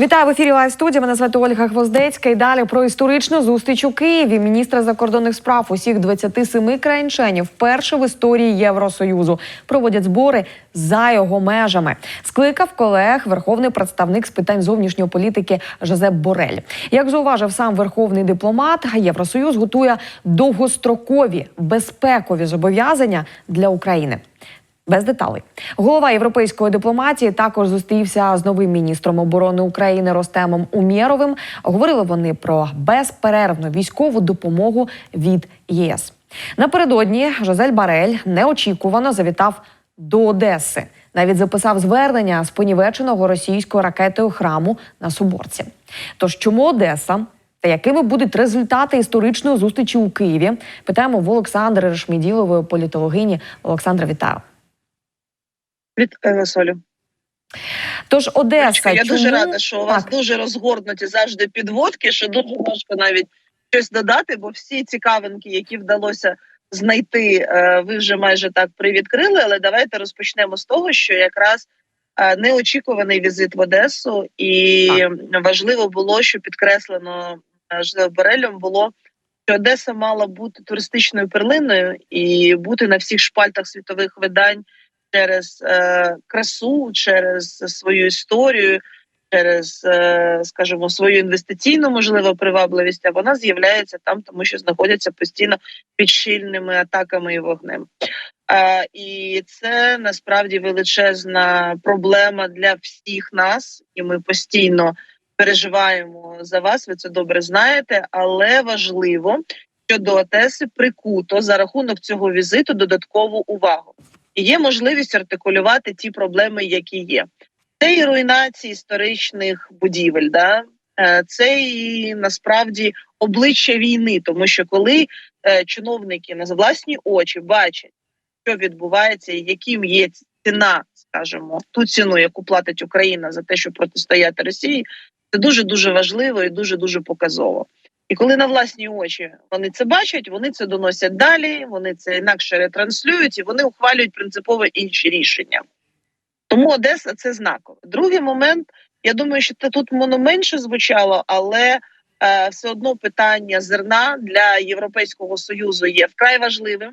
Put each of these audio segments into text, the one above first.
Вітаю в ефірі Лайв студія. Мене звати Ольга Гвоздецька. І далі про історичну зустріч у Києві. Міністра закордонних справ усіх 27 країн-членів вперше в історії Євросоюзу проводять збори за його межами. Скликав колег верховний представник з питань зовнішньої політики Жозеп Борель. Як зауважив сам верховний дипломат, Євросоюз готує довгострокові безпекові зобов'язання для України. Без деталей голова європейської дипломатії також зустрівся з новим міністром оборони України Ростемом Умєровим. Говорили вони про безперервну військову допомогу від ЄС. Напередодні Жозель Барель неочікувано завітав до Одеси. Навіть записав звернення з понівеченого російською ракетою храму на Соборці. Тож чому Одеса? Та якими будуть результати історичної зустрічі у Києві? Питаємо в Олександри Решміділової політологині. Олександра, вітаю. Вітаю, Солю. Тож Одеса, Олечка, я чому... дуже рада, що у вас Так. дуже розгорнуті завжди підводки, що дуже важко навіть щось додати, бо всі цікавинки, які вдалося знайти, е, ви вже майже так привідкрили. Але давайте розпочнемо з того, що якраз е, неочікуваний візит в Одесу, і важливо було, що підкреслено е, Борелем було. Що Одеса мала бути туристичною перлиною і бути на всіх шпальтах світових видань через е, красу, через свою історію, через, е, скажімо, свою інвестиційну можливо привабливість. А вона з'являється там, тому що знаходяться постійно під щільними атаками і вогнем. Е, і це насправді величезна проблема для всіх нас, і ми постійно переживаємо за вас. Ви це добре знаєте, але важливо, що до Одеси прикуто за рахунок цього візиту додаткову увагу є можливість артикулювати ті проблеми, які є. Це і руйнації історичних будівель, да? Е, це і насправді обличчя війни, тому що коли е, чиновники на власні очі бачать, що відбувається, і яким є ціна, скажімо, ту ціну, яку платить Україна за те, щоб протистояти Росії, це дуже дуже важливо і дуже дуже показово. І коли на власні очі вони це бачать, вони це доносять далі, вони це інакше ретранслюють і вони ухвалюють принципово інші рішення. Тому Одеса це знаково. Другий момент, я думаю, що це тут воно менше звучало, але е, все одно питання зерна для Європейського союзу є вкрай важливим.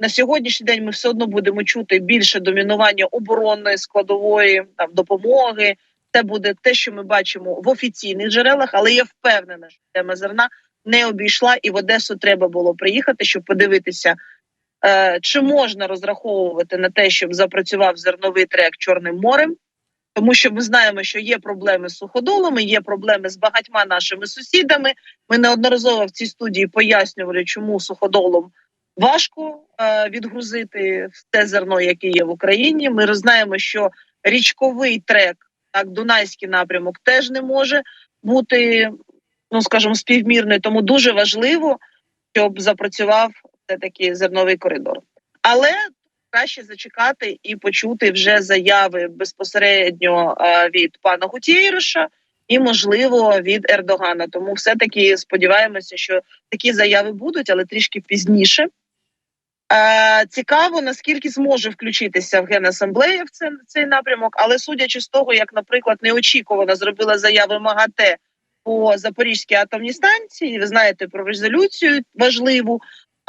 На сьогоднішній день ми все одно будемо чути більше домінування оборонної складової там допомоги. Це буде те, що ми бачимо в офіційних джерелах, але я впевнена, що тема зерна не обійшла, і в Одесу треба було приїхати, щоб подивитися, е, чи можна розраховувати на те, щоб запрацював зерновий трек Чорним морем. Тому що ми знаємо, що є проблеми з суходолами, є проблеми з багатьма нашими сусідами. Ми неодноразово в цій студії пояснювали, чому суходолом важко е, відгрузити те зерно, яке є в Україні. Ми знаємо, що річковий трек так Дунайський напрямок теж не може бути, ну скажімо, співмірний. Тому дуже важливо, щоб запрацював все таки зерновий коридор. Але краще зачекати і почути вже заяви безпосередньо від пана Гутєєруша і, можливо, від Ердогана. Тому все таки сподіваємося, що такі заяви будуть, але трішки пізніше. Е, цікаво, наскільки зможе включитися в генасамблея в цей, цей напрямок, але судячи з того, як, наприклад, неочікувано зробила заяви МАГАТЕ по Запорізькій атомній станції, ви знаєте про резолюцію важливу.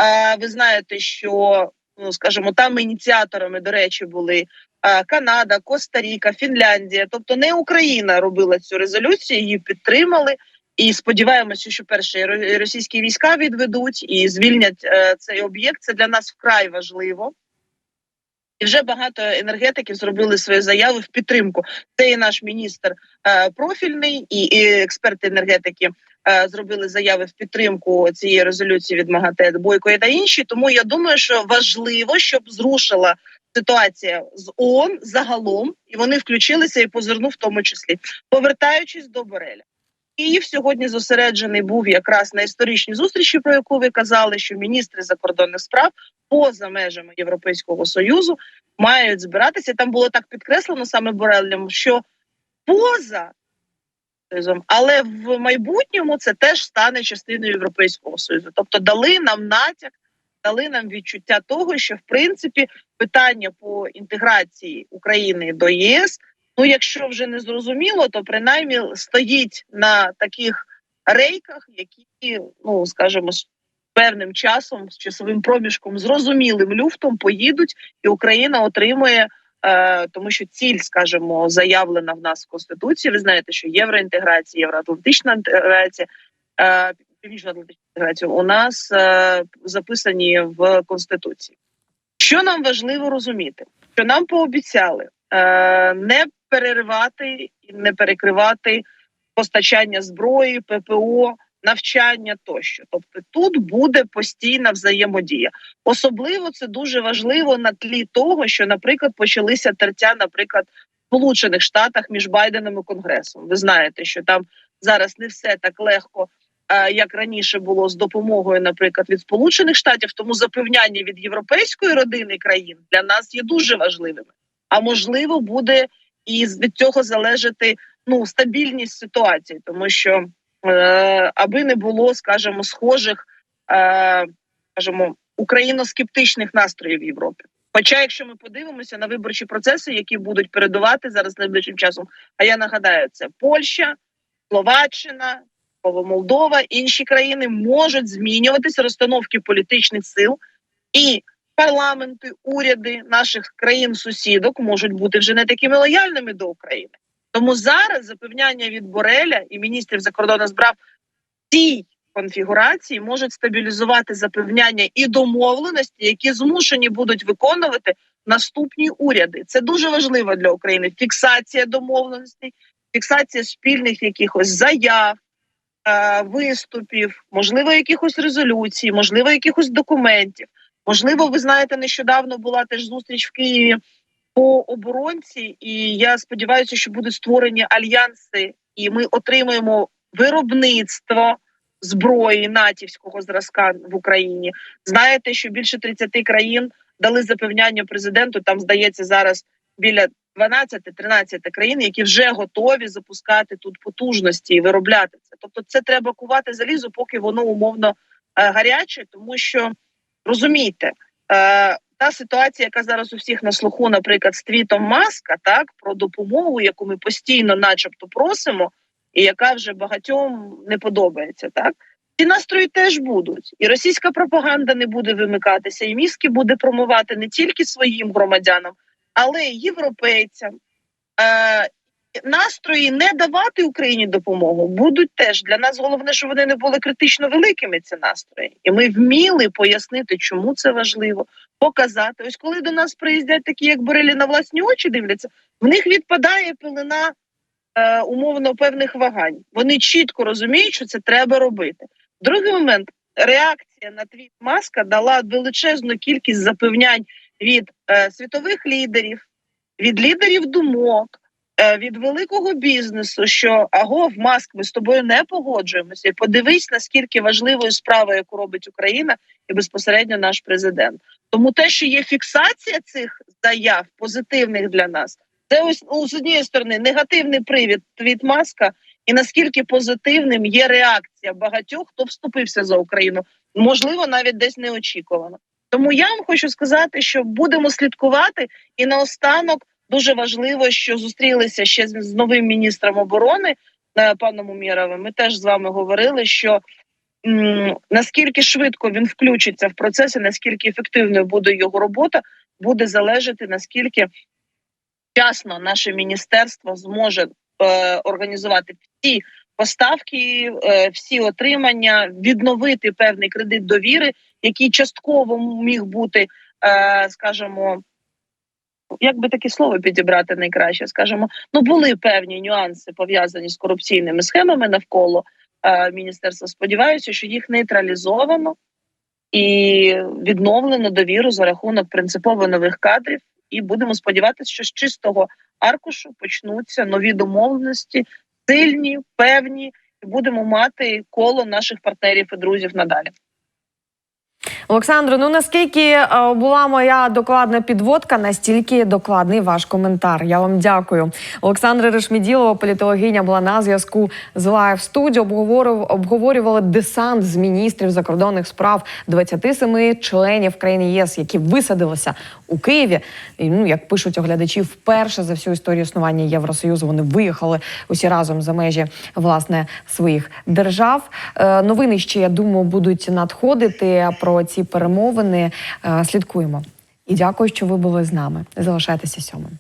Е, ви знаєте, що ну скажімо, там ініціаторами, до речі, були е, Канада, Коста-Ріка, Фінляндія. Тобто не Україна робила цю резолюцію, її підтримали. І сподіваємося, що перші російські війська відведуть і звільнять е, цей об'єкт. Це для нас вкрай важливо. І вже багато енергетиків зробили свої заяви в підтримку. Це і наш міністр е, профільний, і, експерти енергетики е, зробили заяви в підтримку цієї резолюції від МАГАТЕ Бойко та інші. Тому я думаю, що важливо, щоб зрушила ситуація з ООН загалом, і вони включилися і по зерну в тому числі. Повертаючись до Бореля. Київ сьогодні зосереджений був якраз на історичній зустрічі, про яку ви казали, що міністри закордонних справ поза межами Європейського союзу мають збиратися. Там було так підкреслено саме Борелем, що поза але в майбутньому це теж стане частиною Європейського союзу. Тобто дали нам натяк, дали нам відчуття того, що в принципі питання по інтеграції України до ЄС Ну, якщо вже не зрозуміло, то принаймні стоїть на таких рейках, які, ну скажімо, з певним часом, з часовим проміжком, зрозумілим люфтом поїдуть, і Україна отримує. Е, тому що ціль, скажімо, заявлена в нас в конституції. Ви знаєте, що євроінтеграція, євроатлантична інтеграція, е, північно-атлантична інтеграція у нас е, записані в конституції. Що нам важливо розуміти, що нам пообіцяли не переривати і не перекривати постачання зброї, ППО, навчання тощо. Тобто тут буде постійна взаємодія. Особливо це дуже важливо на тлі того, що, наприклад, почалися тертя, наприклад, в Сполучених Штатах між Байденом і Конгресом. Ви знаєте, що там зараз не все так легко. е, Як раніше було з допомогою, наприклад, від Сполучених Штатів, тому запевняння від європейської родини країн для нас є дуже важливими. А можливо, буде і від цього залежати ну стабільність ситуації, тому що е, аби не було, скажімо, схожих, е, скажімо, україноскептичних настроїв в Європі. Хоча, якщо ми подивимося на виборчі процеси, які будуть передувати зараз найближчим часом, а я нагадаю, це Польща, Словаччина, Молдова, інші країни можуть змінюватися розстановки політичних сил і парламенти, уряди наших країн-сусідок можуть бути вже не такими лояльними до України. Тому зараз запевняння від Бореля і міністрів закордонних справ цій конфігурації можуть стабілізувати запевняння і домовленості, які змушені будуть виконувати наступні уряди. Це дуже важливо для України. Фіксація домовленостей, фіксація спільних якихось заяв. е, Виступів, можливо, якихось резолюцій, можливо, якихось документів. Можливо, ви знаєте, нещодавно була теж зустріч в Києві по оборонці, і я сподіваюся, що будуть створені альянси, і ми отримаємо виробництво зброї натівського зразка в Україні. Знаєте, що більше 30 країн дали запевняння президенту. Там здається зараз біля 12-13 країн, які вже готові запускати тут потужності і виробляти це. Тобто, це треба кувати залізо, поки воно умовно е, гаряче, тому що розумійте. Е, та ситуація, яка зараз у всіх на слуху, наприклад, з твітом маска, так про допомогу, яку ми постійно, начебто, просимо, і яка вже багатьом не подобається, так ці настрої теж будуть, і російська пропаганда не буде вимикатися, і мізки буде промивати не тільки своїм громадянам, але й європейцям. Е, Настрої не давати Україні допомогу будуть теж для нас. Головне, щоб вони не були критично великими. Ці настрої, і ми вміли пояснити, чому це важливо, показати. Ось коли до нас приїздять такі, як Борелі, на власні очі дивляться, в них відпадає пелена е, умовно певних вагань. Вони чітко розуміють, що це треба робити. Другий момент реакція на твіт маска дала величезну кількість запевнянь від е, світових лідерів, від лідерів думок. Е, Від великого бізнесу, що агов, маск, ми з тобою не погоджуємося. І подивись, наскільки важливою справою, яку робить Україна, і безпосередньо наш президент. Тому те, що є фіксація цих заяв позитивних для нас, це ось ну, з однієї сторони негативний привід від маска, і наскільки позитивним є реакція багатьох, хто вступився за Україну, можливо, навіть десь неочікувано. Тому я вам хочу сказати, що будемо слідкувати, і наостанок дуже важливо, що зустрілися ще з, новим міністром оборони е, паном Умєровим. Ми теж з вами говорили, що м, наскільки швидко він включиться в процес, і наскільки ефективною буде його робота, буде залежати наскільки вчасно наше міністерство зможе е, організувати всі поставки, е, всі отримання, відновити певний кредит довіри, який частково міг бути, е, скажімо, як би таке слово підібрати найкраще, скажімо, ну були певні нюанси пов'язані з корупційними схемами навколо е, міністерства. Сподіваюся, що їх нейтралізовано і відновлено довіру за рахунок принципово нових кадрів. І будемо сподіватися, що з чистого аркушу почнуться нові домовленості, сильні, певні, і будемо мати коло наших партнерів і друзів надалі. Олександро, ну наскільки е, була моя докладна підводка, настільки докладний ваш коментар. Я вам дякую. Олександра Решміділова, політологиня, була на зв'язку з Studio. Обговорив, обговорювали десант з міністрів закордонних справ 27 членів країни ЄС, які висадилися у Києві. І, ну, як пишуть оглядачі, вперше за всю історію існування Євросоюзу вони виїхали усі разом за межі власне своїх держав. Е, Новини ще я думаю будуть надходити про ці перемовини. Е, Слідкуємо. І дякую, що ви були з нами. Залишайтеся сьомим.